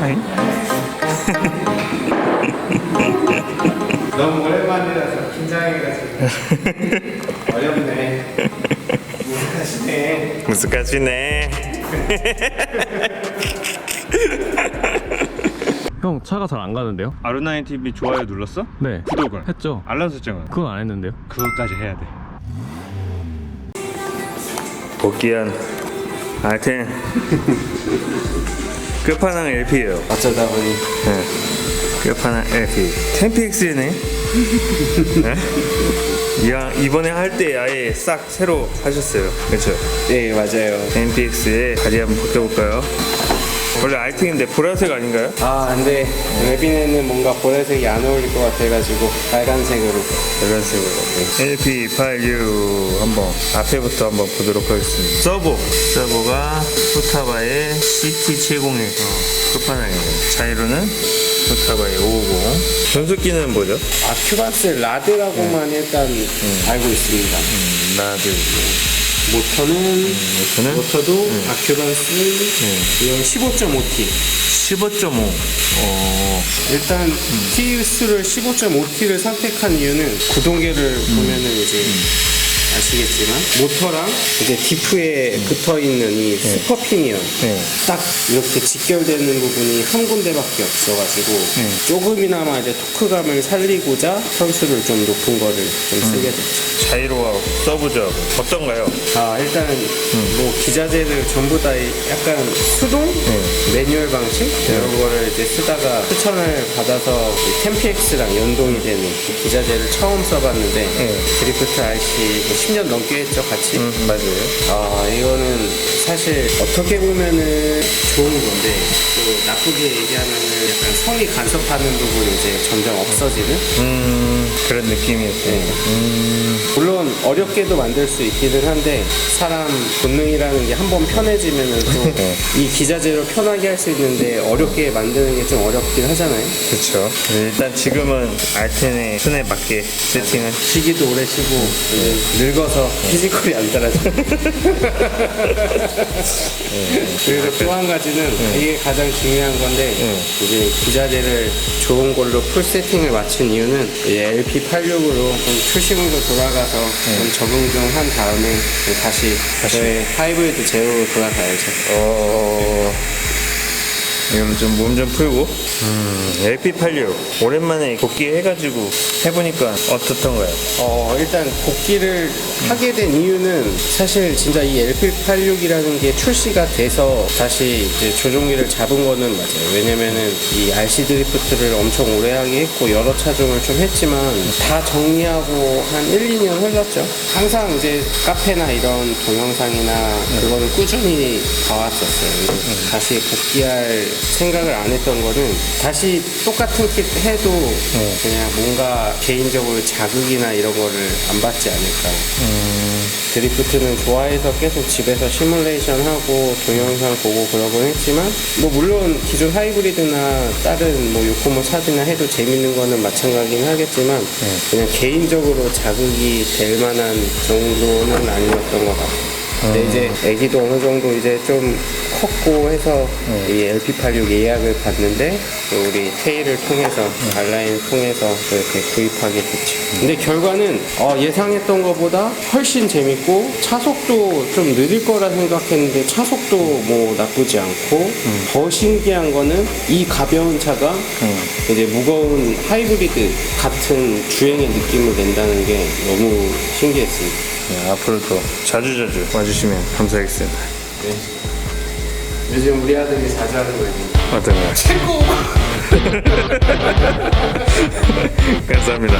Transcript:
아니? 너무 오랜만이라서 긴장해가지고 어렵네. 무식하시네. 형 차가 잘 안 가는데요? 아루나인 TV 좋아요 눌렀어? 네 구독은? 했죠 알람 설정은? 그건 안 했는데요 그것까지 해야 돼. 복귀한 알텐 끝판왕 LP예요. 어쩌다 보니 네. 끝판왕 LP. 10px네. 네? 이왕 이번에 할 때 아예 싹 새로 하셨어요. 그렇죠? 네 맞아요. 10px에 다리 한번 벗겨볼까요? 원래 알팅인데 보라색 아닌가요? 아 근데 웨빈에는 뭔가 보라색이 안 어울릴 것 같아가지고 빨간색으로. 빨간색으로 LP86 한번 앞에부터 한번 보도록 하겠습니다. 서보. 서보가 후타바의 CT701 어, 끝판왕이에요. 자이로는 후타바의 550 변속기는 뭐죠? 아 큐바스 라드라고만 일단 알고 있습니다. 음, 나드 모터는 모터는? 모터도 아큐반스 이건 15.5T 15.5 어, 일단 T수를 15.5T를 선택한 이유는 구동계를 보면은 이제 아시겠지만 모터랑 이제 디프에 붙어 있는 이 스퍼피니언 네. 딱 이렇게 직결되는 부분이 한 군데밖에 없어가지고 조금이나마 이제 토크감을 살리고자 선수를 좀 높은 거를 좀 쓰게 됐죠. 자이로와 서브죠. 어떤가요? 아 일단 뭐 기자재를 전부 다 약간 수동 매뉴얼 방식? 이런 거를 이제 쓰다가 추천을 받아서 10px랑 연동이 되는 그 기자재를 처음 써봤는데 드리프트 RC 10년 넘게 했죠 같이? 음, 맞아요. 아 이거는 사실 어떻게 보면은 좋은 건데 또 나쁘게 얘기하면은 약간 성이 간섭하는 부분이 이제 점점 없어지는? 음 그런 느낌이었어요. 네. 어렵게도 만들 수 있기는 한데 사람 본능이라는 게 한 번 편해지면은 또 이 기자재로 편하게 할 수 있는데 어렵게 만드는 게 좀 어렵긴 하잖아요. 그렇죠 일단 지금은 알텐의 손에 맞게 세팅을 쉬기도 오래 쉬고 이제 늙어서 피지컬이 안 따라져. 그래서 또 한 가지는 이게 가장 중요한 건데 이제 기자재를 좋은 걸로 풀 세팅을 맞춘 이유는 LP86으로 좀 초심으로 돌아가서 좀 적응 좀 한 다음에 다시 저의 하이브리드 제로로 돌아가야죠. 어... 지금 좀 몸 좀 풀고 음, LP86 오랜만에 복귀 해가지고 해보니까 어떻던가요? 어, 일단 복귀를 하게 된 이유는 사실 진짜 이 LP86이라는 게 출시가 돼서 다시 이제 조종기를 잡은 거는 맞아요. 왜냐면은 이 RC 드리프트를 엄청 오래 하게 했고 여러 차종을 좀 했지만 다 정리하고 한 1, 2년 흘렀죠. 항상 이제 카페나 이런 동영상이나 그거는 꾸준히 봐왔었어요. 다시 복귀할 생각을 안 했던 거는 다시 똑같은 킷 해도 그냥 뭔가 개인적으로 자극이나 이런 거를 안 받지 않을까. 드리프트는 좋아해서 계속 집에서 시뮬레이션 하고 동영상 보고 그러곤 했지만 뭐 물론 기존 하이브리드나 다른 뭐 요코모 차들이나 해도 재밌는 거는 마찬가지긴 하겠지만 그냥 개인적으로 자극이 될 만한 정도는 아니었던 것 같고 근데 이제 애기도 어느 정도 이제 좀 컸고 해서 이 LP86 예약을 받는데 또 우리 테일을 통해서 알라인을 통해서 또 이렇게 구입하게 됐죠. 근데 결과는 어, 예상했던 것보다 훨씬 재밌고 차속도 좀 느릴 거라 생각했는데 차속도 뭐 나쁘지 않고 더 신기한 거는 이 가벼운 차가 이제 무거운 하이브리드 같은 주행의 느낌을 낸다는 게 너무 신기했습니다. 네, 앞으로도 자주자주 와주시면 감사하겠습니다 요즘 우리 아들이 자주 하는 거예요. 어떤가요? 최고! 감사합니다